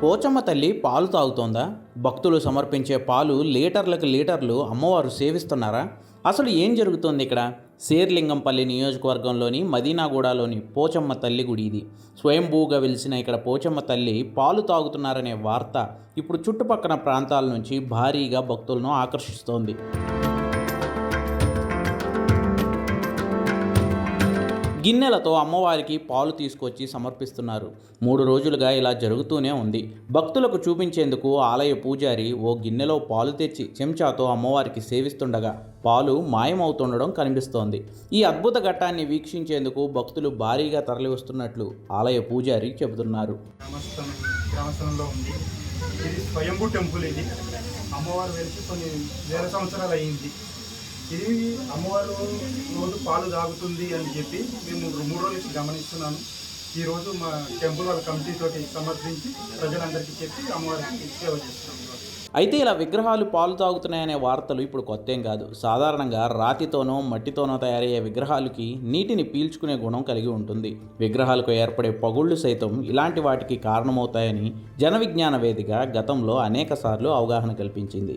పోచమ్మ తల్లి పాలు తాగుతోందా? భక్తులు సమర్పించే పాలు లీటర్లకు లీటర్లు అమ్మవారు సేవిస్తున్నారా? అసలు ఏం జరుగుతోంది ఇక్కడ? శేర్లింగంపల్లి నియోజకవర్గంలోని మదీనాగూడలోని పోచమ్మ తల్లి గుడి ఇది. స్వయంభూగా వెలిసిన ఇక్కడ పోచమ్మ తల్లి పాలు తాగుతున్నారనే వార్త ఇప్పుడు చుట్టుపక్కల ప్రాంతాల నుంచి భారీగా భక్తులను ఆకర్షిస్తోంది. గిన్నెలతో అమ్మవారికి పాలు తీసుకొచ్చి సమర్పిస్తున్నారు. మూడు రోజులుగా ఇలా జరుగుతూనే ఉంది. భక్తులకు చూపించేందుకు ఆలయ పూజారి ఓ గిన్నెలో పాలు తెచ్చి చెంచాతో అమ్మవారికి సేవిస్తుండగా పాలు మాయమవుతుండడం కనిపిస్తోంది. ఈ అద్భుత ఘట్టాన్ని వీక్షించేందుకు భక్తులు భారీగా తరలివస్తున్నట్లు ఆలయ పూజారి చెబుతున్నారు. ఉంది. ఇది స్వయంభూ టెంపుల్ ఇది. అమ్మవారు వెలిసి కొన్ని వేల సంవత్సరాలు అయ్యింది తిరిగి అమ్మవారు రోజు పాలు తాగుతుంది అని చెప్పి మేము మూడు రోజుల నుంచి గమనిస్తున్నాను. ఈరోజు మా టెంపుల్ వాళ్ళ కమిటీ సమర్థించి ప్రజలందరికీ చెప్పి అమ్మవారికి సేవ చేస్తున్నాం. అయితే ఇలా విగ్రహాలు పాలు తాగుతున్నాయనే వార్తలు ఇప్పుడు కొత్తేం కాదు. సాధారణంగా రాతితోనో మట్టితోనో తయారయ్యే విగ్రహాలకి నీటిని పీల్చుకునే గుణం కలిగి ఉంటుంది. విగ్రహాలకు ఏర్పడే పగుళ్ళు సైతం ఇలాంటి వాటికి కారణమవుతాయని జన విజ్ఞాన వేదిక గతంలో అనేకసార్లు అవగాహన కల్పించింది.